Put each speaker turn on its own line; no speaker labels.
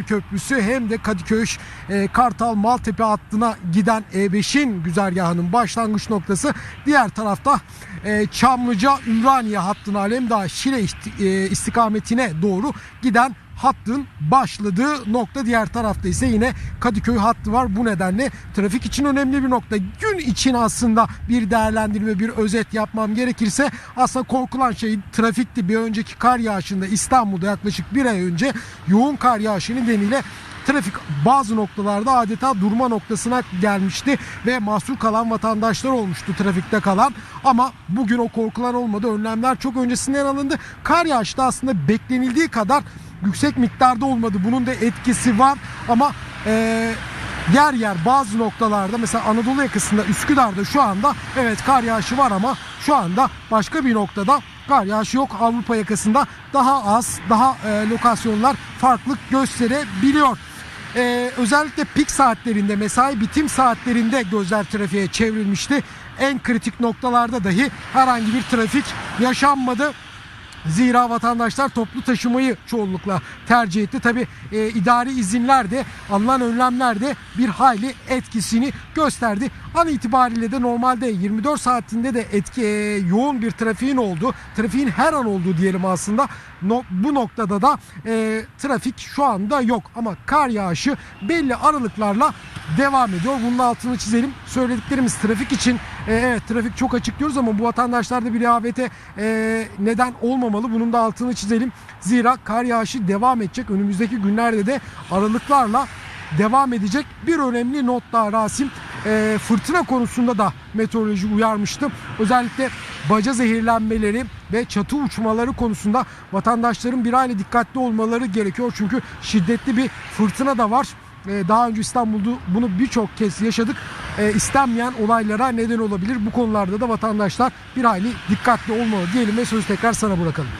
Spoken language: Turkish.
Köprüsü hem de Kadıköy e, Kartal Maltepe hattına giden E5'in güzergahının başlangıç noktası. Diğer tarafta e, Çamlıca Ümraniye hattına Alemdağ Şile e, istikametine doğru giden hattın başladığı nokta diğer tarafta ise yine Kadıköy hattı var. Bu nedenle trafik için önemli bir nokta. Gün için aslında bir değerlendirme, bir özet yapmam gerekirse aslında korkulan şey trafikti. Bir önceki kar yağışında İstanbul'da yaklaşık bir ay önce yoğun kar yağışı nedeniyle trafik bazı noktalarda adeta durma noktasına gelmişti ve mahsur kalan vatandaşlar olmuştu trafikte kalan. Ama bugün o korkulan olmadı. Önlemler çok öncesinden alındı. Kar yağışı da aslında beklenildiği kadar yüksek miktarda olmadı. Bunun da etkisi var. Ama eee yer yer bazı noktalarda mesela Anadolu yakasında Üsküdar'da şu anda evet kar yağışı var ama şu anda başka bir noktada kar yağışı yok. Avrupa yakasında daha az, daha e, lokasyonlar farklılık gösterebiliyor. E, özellikle pik saatlerinde, mesai bitim saatlerinde gözler trafiğe çevrilmişti. En kritik noktalarda dahi herhangi bir trafik yaşanmadı. Zira vatandaşlar toplu taşımayı çoğunlukla tercih etti. Tabi e, idari izinler de alınan önlemler de bir hayli etkisini gösterdi. An itibariyle de normalde 24 saatinde de etki e, yoğun bir trafiğin olduğu, trafiğin her an olduğu diyelim aslında. No- bu noktada da e, trafik şu anda yok ama kar yağışı belli aralıklarla devam ediyor. Bunun altını çizelim. Söylediklerimiz trafik için e, evet trafik çok açık diyoruz ama bu vatandaşlarda bir rehavete e, neden olmamalı. Bunun da altını çizelim. Zira kar yağışı devam edecek. Önümüzdeki günlerde de aralıklarla devam edecek. Bir önemli not daha Rasim. E, fırtına konusunda da meteoroloji uyarmıştı. Özellikle baca zehirlenmeleri ve çatı uçmaları konusunda vatandaşların bir aile dikkatli olmaları gerekiyor. Çünkü şiddetli bir fırtına da var. E, daha önce İstanbul'da bunu birçok kez yaşadık. E, istenmeyen olaylara neden olabilir. Bu konularda da vatandaşlar bir hayli dikkatli olmalı diyelim ve sözü tekrar sana bırakalım.